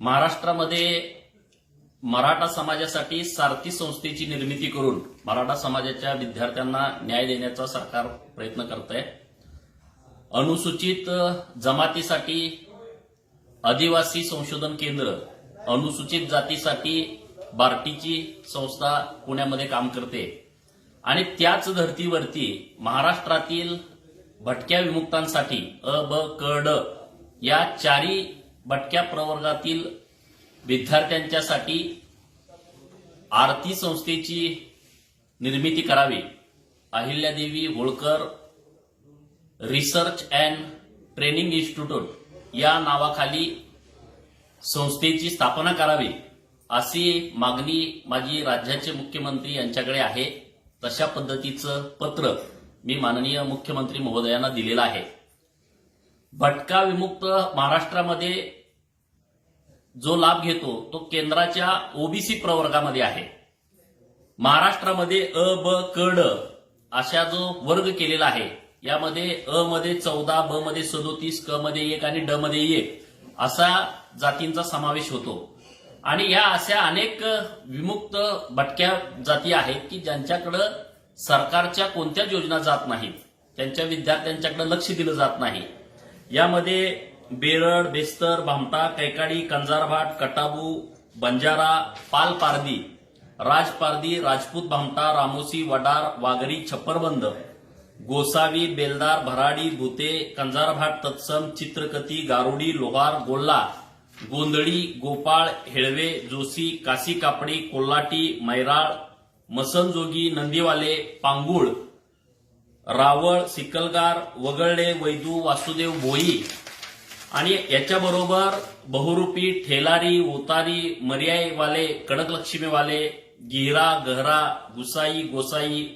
महाराष्ट्रामध्ये मराठा समाजासाठी सारथी संस्थेची निर्मिती करून मराठा समाजाच्या विद्यार्थ्यांना न्याय देण्याचा सरकार प्रयत्न करत आहे अनुसूचित जमातीसाठी आदिवासी संशोधन केंद्र अनुसूचित जातीसाठी बार्टीची संस्था पुण्यामध्ये काम करते. आणि त्याच धर्तीवरती महाराष्ट्रातील भटक्या विमुक्तांसाठी अ ब क ड या चारी भटक्या प्रवर्गातील विद्यार्थ्यांच्यासाठी आरती संस्थेची निर्मिती करावी. Ahilyadevi Holkar research and training institute या नावाखाली संस्थेची स्थापना करावी अशी मागणी माझी राज्याचे मुख्यमंत्री यांच्याकडे आहे. तशा पद्धतीचं पत्र मी माननीय मुख्यमंत्री महोदयांना दिलेलं आहे. भटका विमुक्त महाराष्ट्रामध्ये जो लाभ घेतो तो केंद्राच्या ओबीसी प्रवर्गामध्ये आहे. महाराष्ट्रामध्ये अ ब क ड अशा जो वर्ग केलेला आहे यामध्ये अ मध्ये चौदा ब मध्ये सदोतीस क मध्ये एक आणि ड मध्ये एक असा जातींचा समावेश होतो. आणि या अशा अनेक विमुक्त भटक्या जाती आहेत की ज्यांच्याकडं सरकारच्या कोणत्याच योजना जात नाहीत त्यांच्या विद्यार्थ्यांच्याकडे लक्ष दिलं जात नाही. यामध्ये बेरड बेस्तर भामटा कैकाडी कंजारभाट कटाबू बंजारा पाल पारदी राजपूत भामटा रामोसी वडार वाघरी छप्परबंद गोसावी बेलदार भराडी भुते कंजारभाट तत्सम चित्रकती गारुडी लोहार गोल्ला गोंधळी गोपाळ हेळवे जोशी काशी कापडी कोल्हाटी मैराळ मसनजोगी नंदीवाले पांगुळ रावळ सिकलगार वगळले वैदू वासुदेव भोई आणि याच्याबरोबर बहुरूपी ठेलारी उतारी मर्यायवाले कडकलक्ष्मीवाले गिरा गहरा गुसाई गोसाई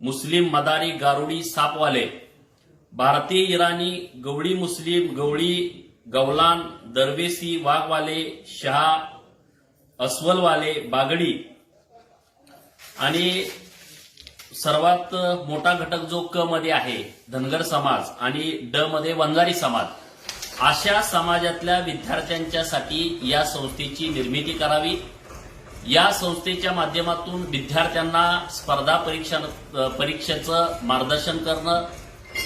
मुस्लिम मदारी गारुडी सापवाले. भारतीय इराणी गवळी मुस्लिम गवळी गवलान दरवेसी वाघवाले शहा अस्वलवाले बागडी. आणि सर्वात मोठा घटक जो क मध्ये आहे धनगर समाज आणि ड मध्ये वंजारी समाज. अशा समाजातल्या विद्यार्थ्यांच्यासाठी या संस्थेची निर्मिती करावी. या संस्थेच्या माध्यमातून विद्यार्थ्यांना स्पर्धा परीक्षा परीक्षेचं मार्गदर्शन करणं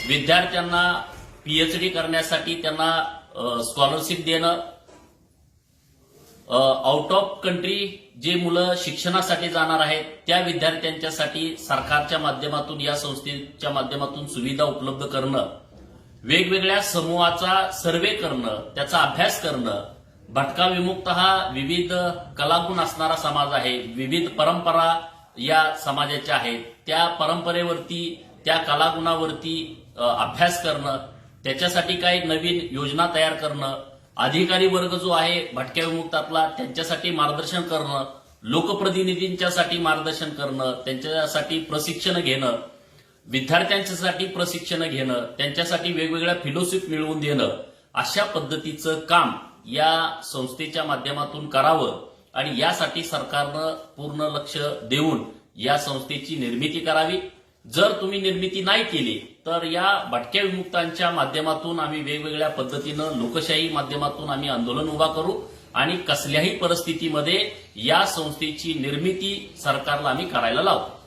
विद्यार्थ्यांना पीएचडी करण्यासाठी त्यांना स्कॉलरशिप देणं आउट ऑफ कंट्री जे मुलं शिक्षणासाठी जाणार आहेत त्या विद्यार्थ्यांच्यासाठी सरकारच्या माध्यमातून या संस्थेच्या माध्यमातून सुविधा उपलब्ध करणं वेगवेगळ्या समूहाचा सर्वे करणं त्याचा अभ्यास करणं भटका विमुक्त हा विविध कलागुण असणारा समाज आहे. विविध परंपरा या समाजाच्या आहेत. त्या परंपरेवरती त्या कलागुणावरती अभ्यास करणं त्याच्यासाठी काही नवीन योजना तयार करणं अधिकारी वर्ग जो आहे भटक्या विमुक्तातला त्यांच्यासाठी मार्गदर्शन करणं लोकप्रतिनिधींच्यासाठी मार्गदर्शन करणं त्यांच्यासाठी प्रशिक्षण घेणं विद्यार्थ्यांच्यासाठी प्रशिक्षण घेणं त्यांच्यासाठी वेगवेगळ्या फिलोशिप मिळवून देणं अशा पद्धतीचं काम या संस्थेच्या माध्यमातून करावं आणि यासाठी सरकारनं पूर्ण लक्ष देऊन या संस्थेची निर्मिती करावी. जर तुम्ही निर्मिती नाही केली तर या भटक्या विमुक्तांच्या माध्यमातून आम्ही वेगवेगळ्या पद्धतीनं लोकशाही माध्यमातून आम्ही आंदोलन उभा करू आणि कसल्याही परिस्थितीमध्ये या संस्थेची निर्मिती सरकारला आम्ही करायला लावू.